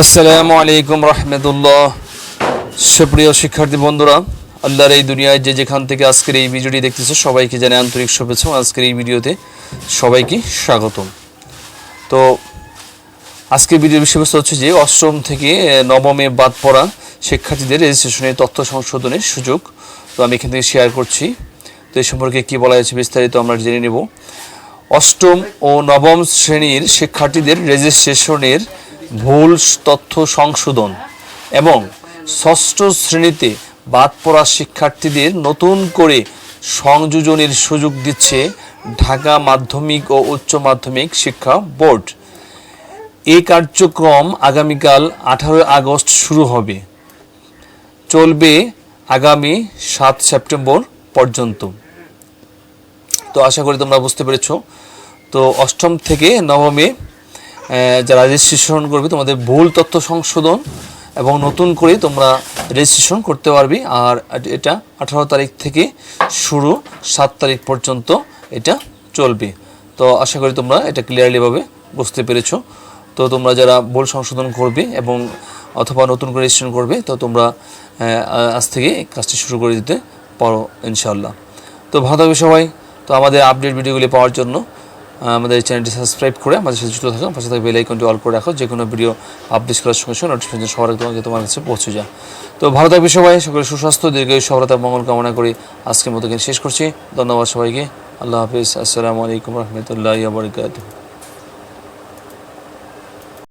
আসসালামু আলাইকুম রহমতুল্লাহ। সুপ্রিয় শিক্ষার্থী বন্ধুরা, আল্লাহর এই দুনিয়ায় যে যেখান থেকে আজকের এই ভিডিওটি দেখতেছো, সবাইকে জানাই আন্তরিক শুভেচ্ছা আজকের এই ভিডিওতে সবাইকে স্বাগতম। তো আজকের ভিডিওর বিষয়বস্তু হচ্ছে যে, অষ্টম থেকে নবমে বাদ পড়া শিক্ষার্থীদের রেজিস্ট্রেশনের তথ্য সংশোধনের সুযোগ। তো আমি এখান থেকে শেয়ার করছি। তো এই সম্পর্কে কী বলা হয়েছে বিস্তারিত আমরা জেনে নেব। অষ্টম ও নবম শ্রেণির শিক্ষার্থীদের রেজিস্ট্রেশনের ভুল তথ্য সংশোধন এবং ষষ্ঠ শ্রেণীতে বাদ পড়া শিক্ষার্থীদের নতুন করে সংযোজনের সুযোগ দিচ্ছে ঢাকা মাধ্যমিক ও উচ্চ মাধ্যমিক শিক্ষা বোর্ড। এই কার্যক্রম আগামীকাল আঠারোই আগস্ট শুরু হবে। চলবে আগামী সাত সেপ্টেম্বর পর্যন্ত। তো আশা করি তোমরা বুঝতে পেরেছ। তো অষ্টম থেকে নবমে যারা রেজিস্ট্রেশন করবে, তোমাদের ভুল তথ্য সংশোধন এবং নতুন করে তোমরা রেজিস্ট্রেশন করতে পারবে। আর এটা আঠারো তারিখ থেকে শুরু, সাত তারিখ পর্যন্ত এটা চলবে। তো আশা করি তোমরা এটা ক্লিয়ারলিভাবে বুঝতে পেরেছ। তো তোমরা যারা ভুল সংশোধন করবে এবং অথবা নতুন করে রেজিস্ট্রেশন করবে, তো তোমরা আজ থেকে কাজটি শুরু করে দিতে পারো ইনশাল্লাহ তো ভালো থাকবে সবাই। তো আমাদের আপডেট ভিডিওগুলি পাওয়ার জন্য আমাদের চ্যানেলটি সাবস্ক্রাইব করে আমাদের সাথে যুক্ত থাকো পাশে থাকবে বেল আইকনটি অল করে রাখো যে কোনো ভিডিও আপডেট করার সঙ্গে সঙ্গে নোটিফিকেশন সবার তোমাকে তোমার কাছে পৌঁছে যায়। তো ভালো থাকবে সবাই, সকলে সুস্বাস্থ্য, দীর্ঘ সফলতা মঙ্গল কামনা করি। আজকের মতো শেষ করছি। ধন্যবাদ সবাইকে। আল্লাহ হাফিজ। আসসালামু আলাইকুম রহমতুল্লাহ